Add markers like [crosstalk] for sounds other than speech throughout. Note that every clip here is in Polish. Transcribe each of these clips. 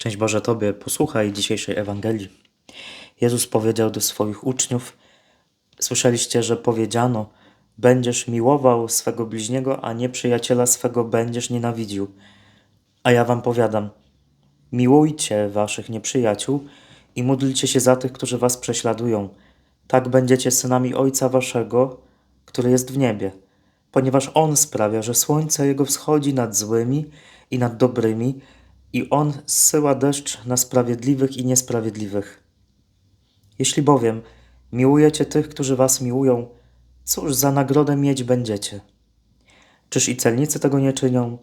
Szczęść Boże Tobie, posłuchaj dzisiejszej Ewangelii. Jezus powiedział do swoich uczniów: Słyszeliście, że powiedziano: Będziesz miłował swego bliźniego, a nieprzyjaciela swego będziesz nienawidził. A ja wam powiadam: Miłujcie waszych nieprzyjaciół i módlcie się za tych, którzy was prześladują. Tak będziecie synami Ojca waszego, który jest w niebie, ponieważ On sprawia, że słońce Jego wschodzi nad złymi i nad dobrymi, i On zsyła deszcz na sprawiedliwych i niesprawiedliwych. Jeśli bowiem miłujecie tych, którzy was miłują, cóż za nagrodę mieć będziecie? Czyż i celnicy tego nie czynią?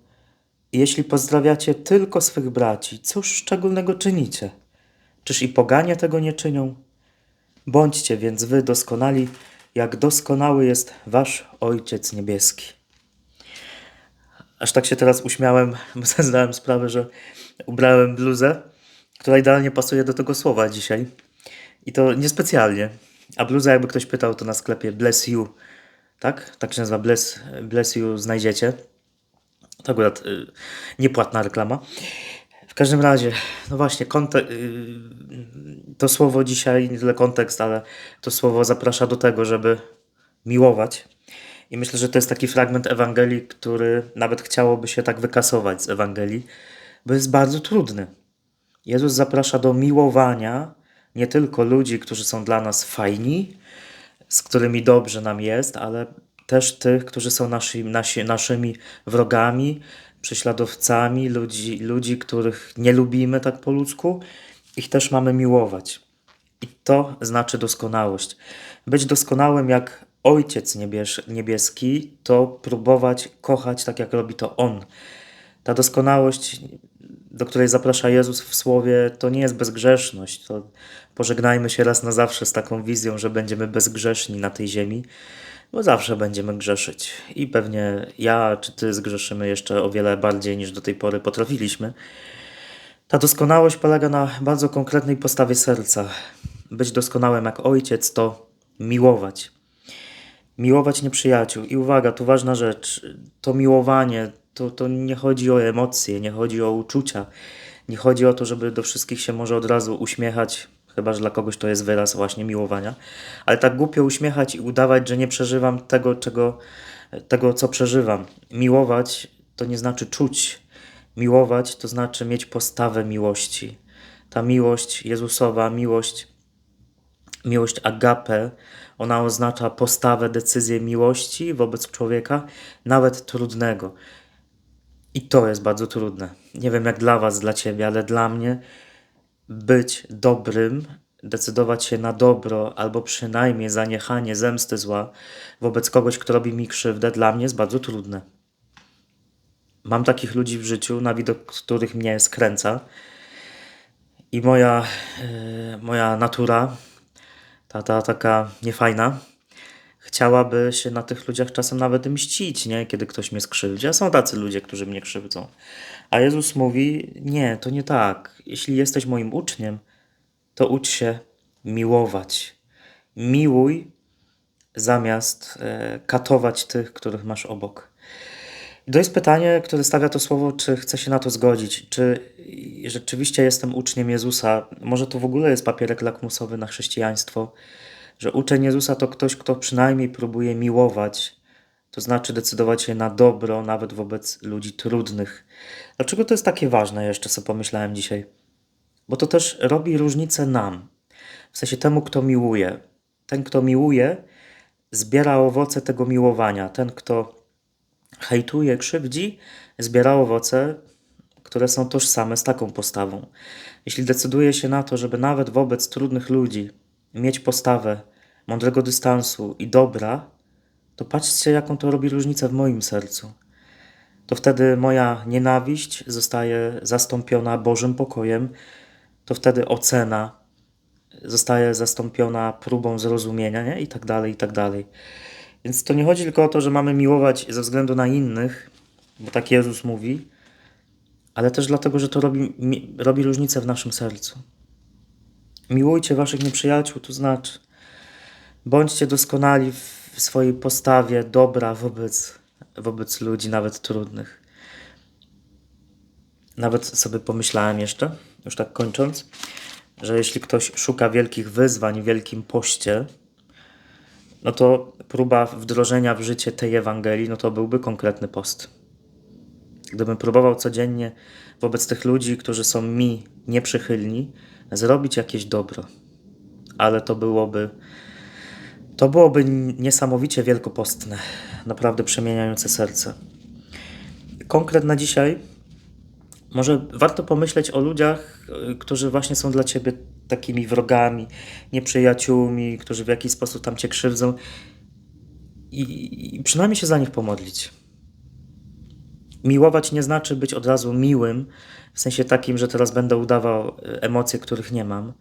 Jeśli pozdrawiacie tylko swych braci, cóż szczególnego czynicie? Czyż i poganie tego nie czynią? Bądźcie więc wy doskonali, jak doskonały jest wasz Ojciec Niebieski. Aż tak się teraz uśmiałem, [laughs] bo zdałem sprawę, że ubrałem bluzę, która idealnie pasuje do tego słowa dzisiaj. I to niespecjalnie. A bluza, jakby ktoś pytał, to na sklepie Bless You, tak? Tak się nazywa Bless, bless You, znajdziecie. To akurat y, niepłatna reklama. W każdym razie, no właśnie, y, to słowo dzisiaj, nie tyle kontekst, ale to słowo zaprasza do tego, żeby miłować. I myślę, że to jest taki fragment Ewangelii, który nawet chciałoby się tak wykasować z Ewangelii, bo jest bardzo trudny. Jezus zaprasza do miłowania nie tylko ludzi, którzy są dla nas fajni, z którymi dobrze nam jest, ale też tych, którzy są nasi, nasi, naszymi wrogami, prześladowcami, ludzi, ludzi, których nie lubimy tak po ludzku, ich też mamy miłować. I to znaczy doskonałość. Być doskonałym jak Ojciec niebies niebieski, to próbować kochać tak, jak robi to On. Ta doskonałość, do której zaprasza Jezus w słowie, to nie jest bezgrzeszność. To pożegnajmy się raz na zawsze z taką wizją, że będziemy bezgrzeszni na tej ziemi, bo zawsze będziemy grzeszyć. I pewnie ja czy ty zgrzeszymy jeszcze o wiele bardziej niż do tej pory potrafiliśmy. Ta doskonałość polega na bardzo konkretnej postawie serca. Być doskonałym jak ojciec to miłować. Miłować nieprzyjaciół. I uwaga, tu ważna rzecz. To miłowanie, to, to nie chodzi o emocje, nie chodzi o uczucia. Nie chodzi o to, żeby do wszystkich się może od razu uśmiechać, chyba że dla kogoś to jest wyraz właśnie miłowania. Ale tak głupio uśmiechać i udawać, że nie przeżywam tego, czego, tego co przeżywam. Miłować to nie znaczy czuć. Miłować to znaczy mieć postawę miłości. Ta miłość Jezusowa, miłość, miłość agape, ona oznacza postawę, decyzję miłości wobec człowieka, nawet trudnego. I to jest bardzo trudne. Nie wiem jak dla Was, dla Ciebie, ale dla mnie być dobrym, decydować się na dobro, albo przynajmniej zaniechanie zemsty zła wobec kogoś, kto robi mi krzywdę, dla mnie jest bardzo trudne. Mam takich ludzi w życiu, na widok których mnie skręca. I moja, yy, moja natura, ta, ta taka niefajna, chciałaby się na tych ludziach czasem nawet mścić, nie? kiedy ktoś mnie skrzywdzi. A są tacy ludzie, którzy mnie krzywdzą. A Jezus mówi: Nie, to nie tak. Jeśli jesteś moim uczniem, to ucz się miłować. Miłuj zamiast e, katować tych, których masz obok. I to jest pytanie, które stawia to słowo, czy chcę się na to zgodzić, czy rzeczywiście jestem uczniem Jezusa. Może to w ogóle jest papierek lakmusowy na chrześcijaństwo, że uczeń Jezusa to ktoś, kto przynajmniej próbuje miłować, to znaczy decydować się na dobro, nawet wobec ludzi trudnych. Dlaczego to jest takie ważne, jeszcze sobie pomyślałem dzisiaj? Bo to też robi różnicę nam, w sensie temu, kto miłuje. Ten, kto miłuje, zbiera owoce tego miłowania. Ten, kto hejtuje, krzywdzi, zbiera owoce, które są tożsame z taką postawą. Jeśli decyduje się na to, żeby nawet wobec trudnych ludzi mieć postawę mądrego dystansu i dobra, to patrzcie, jaką to robi różnicę w moim sercu. To wtedy moja nienawiść zostaje zastąpiona Bożym pokojem, to wtedy ocena zostaje zastąpiona próbą zrozumienia, nie? i tak dalej, i tak dalej. Więc to nie chodzi tylko o to, że mamy miłować ze względu na innych, bo tak Jezus mówi, ale też dlatego, że to robi, robi różnicę w naszym sercu. Miłujcie waszych nieprzyjaciół, to znaczy bądźcie doskonali w swojej postawie dobra wobec, wobec ludzi, nawet trudnych. Nawet sobie pomyślałem jeszcze, już tak kończąc, że jeśli ktoś szuka wielkich wyzwań w Wielkim Poście, no to próba wdrożenia w życie tej Ewangelii, no to byłby konkretny post. Gdybym próbował codziennie wobec tych ludzi, którzy są mi nieprzychylni, zrobić jakieś dobro, ale to byłoby to byłoby niesamowicie wielkopostne, naprawdę przemieniające serce. Konkret na dzisiaj, może warto pomyśleć o ludziach, y, którzy właśnie są dla ciebie takimi wrogami, nieprzyjaciółmi, którzy w jakiś sposób tam cię krzywdzą i, i przynajmniej się za nich pomodlić. Miłować nie znaczy być od razu miłym, w sensie takim, że teraz będę udawał y, emocje, których nie mam,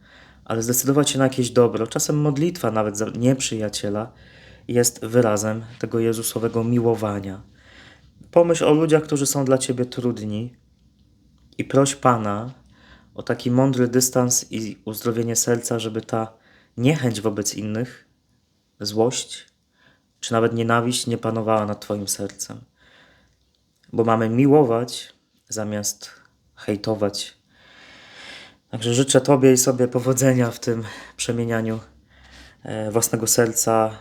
ale zdecydować się na jakieś dobro. Czasem modlitwa nawet za nieprzyjaciela jest wyrazem tego Jezusowego miłowania. Pomyśl o ludziach, którzy są dla ciebie trudni i proś Pana o taki mądry dystans i uzdrowienie serca, żeby ta niechęć wobec innych, złość czy nawet nienawiść nie panowała nad Twoim sercem. Bo mamy miłować zamiast hejtować. Także życzę Tobie i sobie powodzenia w tym przemienianiu e, własnego serca,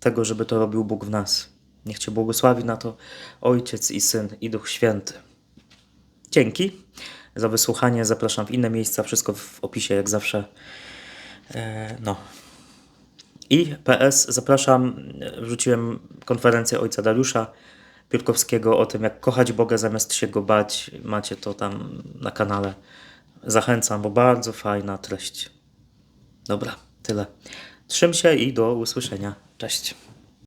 tego, żeby to robił Bóg w nas. Niech Cię błogosławi na to Ojciec i Syn i Duch Święty. Dzięki za wysłuchanie. Zapraszam w inne miejsca. Wszystko w opisie, jak zawsze. E, No. I PS, zapraszam, wrzuciłem konferencję ojca Dariusza Piórkowskiego o tym, jak kochać Boga zamiast się go bać. Macie to tam na kanale. Zachęcam, bo bardzo fajna treść. Dobra, tyle. Trzym się i do usłyszenia. Cześć.